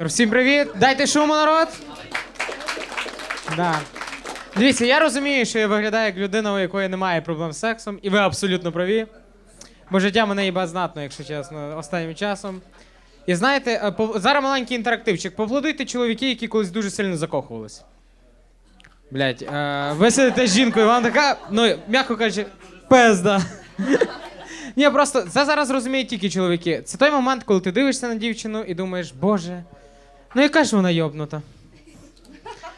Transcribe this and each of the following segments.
Всім привіт! Дайте шуму, народ! Да. Дивіться, я розумію, що я виглядаю як людина, у якої немає проблем з сексом, і ви абсолютно праві. Бо життя мене їба знатно, якщо чесно, останнім часом. І знаєте, е, зараз маленький інтерактивчик. Поаплодуйте чоловіки, які колись дуже сильно закохувались. Блять, е, ви сидите з жінкою, вам така, ну, м'яко кажучи, пизда. Ні, просто це зараз розуміють тільки чоловіки. Це той момент, коли ти дивишся на дівчину і думаєш, боже, ну яка ж вона йобнута.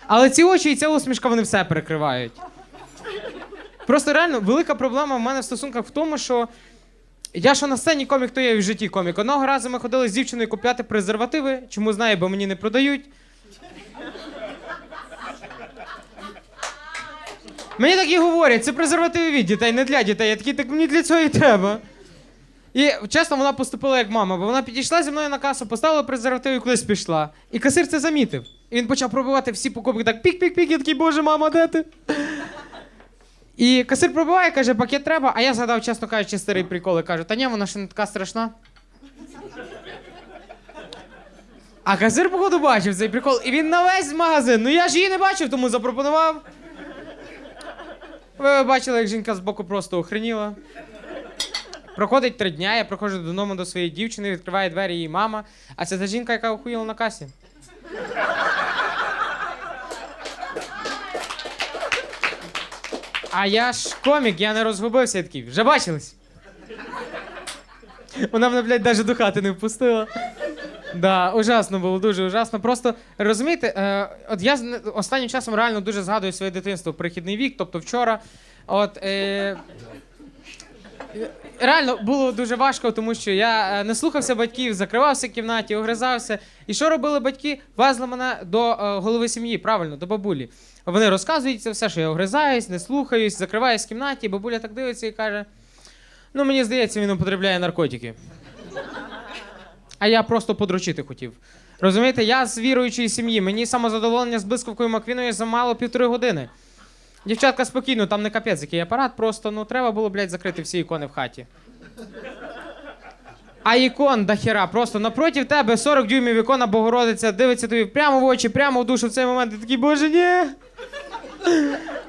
Але ці очі і ця усмішка вони все перекривають. Просто реально велика проблема в мене в стосунках в тому, що я що на сцені комік, то я і в житті комік. Одного разу ми ходили з дівчиною купляти презервативи, чому знаю, бо мені не продають. Мені так і говорять, це презервативи від дітей, не для дітей. Я такий, так мені для цього і треба. І чесно, вона поступила як мама, бо вона підійшла зі мною на касу, поставила презерватив і кудись пішла. І касир це замітив. І він почав пробивати всі покупки так пік-пік-пік, я такий, боже, мама, де ти? І касир пробиває, каже, пакет треба, а я згадав, чесно кажучи, старий прикол і кажу, та ні, вона ще не така страшна. А касир, походу, бачив цей прикол, і він на весь магазин. Ну я ж її не бачив, тому запропонував. Ви бачили, як жінка збоку просто охреніла. Проходить три дня, я приходжу додому до своєї дівчини, відкриває двері її мама, а це та жінка, яка охуїла на касі. А я ж комік, я не розгубився такий. Вже бачились? Вона мене, блядь, навіть до хати не впустила. Да, ужасно було, дуже ужасно. Просто розумієте, е, от я з- останнім часом реально дуже згадую своє дитинство, прихідний вік, тобто вчора. От, е, реально було дуже важко, тому що я е, не слухався батьків, закривався в кімнаті, огризався. І що робили батьки? Везли мене до е, голови сім'ї, правильно, до бабулі. Вони розказують це все, що я огризаюсь, не слухаюсь, закриваюсь в кімнаті, бабуля так дивиться і каже: ну, мені здається, він употребляє наркотики. А я просто подручити хотів. Розумієте, я з віруючої сім'ї, мені самозадоволення з блискавкою Маквіною замало півтори години. Дівчатка, спокійно, там не капець, який апарат, просто ну треба було, блядь, закрити всі ікони в хаті. А ікон до хера, просто напротив тебе 40 дюймів ікона Богородиця дивиться тобі прямо в очі, прямо в душу в цей момент. І такий, боже, ні.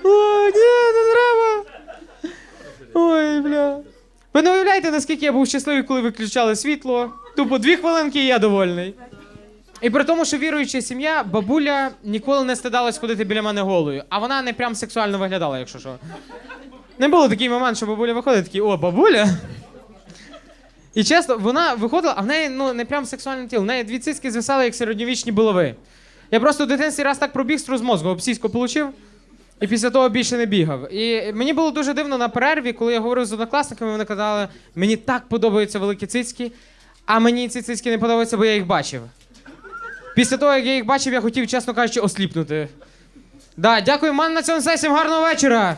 Ой, ні, не треба. Ой, бля. Ви не уявляєте, наскільки я був щасливий, коли виключали світло. Тупо дві хвилинки і я довольний. І при тому, що віруюча сім'я, бабуля ніколи не стидалась ходити біля мене голою, а вона не прям сексуально виглядала, якщо що. Не було такий момент, що бабуля виходить, такий, о, бабуля. І чесно, вона виходила, а в неї ну, не прям сексуальне тіло, в неї дві цицьки звисали, як середньовічні булави. Я просто в дитинстві раз так пробіг струс мозку, обсіську получив, і після того більше не бігав. І мені було дуже дивно на перерві, коли я говорив з однокласниками, вони казали, мені так подобаються великі цицьки, а мені ці цицьки не подобаються, бо я їх бачив. Після того, як я їх бачив, я хотів, чесно кажучи, осліпнути. Да, дякую, ман на цьому сесії. Гарного вечора.